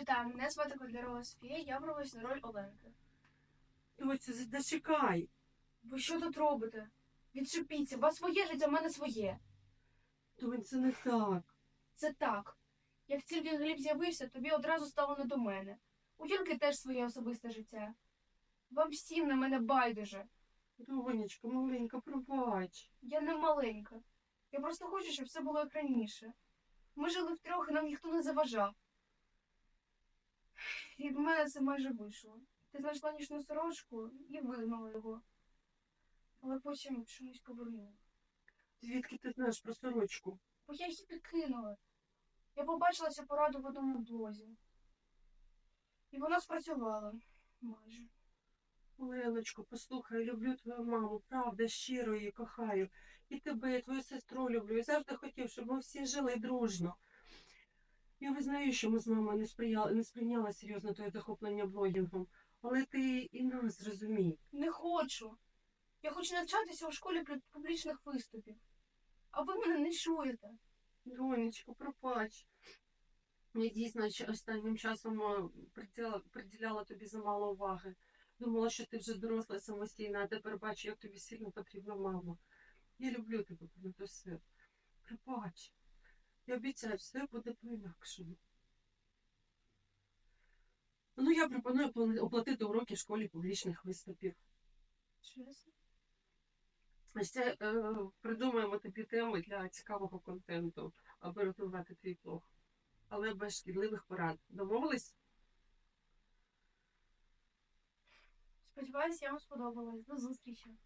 Вітаю, мене звати Котлярова Софія, я пробуюсь на роль Оленки. Доця, зачекай. Ви що тут робите? Відшипіться, у вас своє життя, в мене своє. Донь, це не так. Це так. Як тільки Гліб з'явився, тобі одразу стало не до мене. У Юльки теж своє особисте життя. Вам всім на мене байдуже. Донечка, маленька, пробач. Я не маленька. Я просто хочу, щоб все було як раніше. Ми жили втрьох, і нам ніхто не заважав. І в мене це майже вийшло. Ти знайшла нічну сорочку і вигнала його. Але потім чомусь повернула. Звідки ти знаєш про сорочку? Бо я її підкинула. Я побачила цю пораду в одному блозі. І вона спрацювала майже. Оленочко, послухай, люблю твою маму, правда, щиро її кохаю. І тебе, і твою сестру люблю. І завжди хотів, щоб ми всі жили дружно. Я визнаю, що ми з мамою не, сприяли, не сприйняли серйозно твоє захоплення блогінгом, але ти і нас зрозумій. Не хочу. Я хочу навчатися у школі при публічних виступів. А ви мене не чуєте. Донечко, пробач. Я дійсно останнім часом е, приділяла тобі замало уваги. Думала, що ти вже доросла самостійна, а тепер бачу, як тобі сильно потрібна мама. Я люблю тебе понад усе. Пробач. Я обіцяю, все буде по-інакшому. Ну, я пропоную оплатити уроки в школі публічних виступів. Чесно? Ще е, придумаємо тобі теми для цікавого контенту, аби розвивати твій блог. Але без шкідливих порад. Домовились? Сподіваюсь, я вам сподобалась. До зустрічі.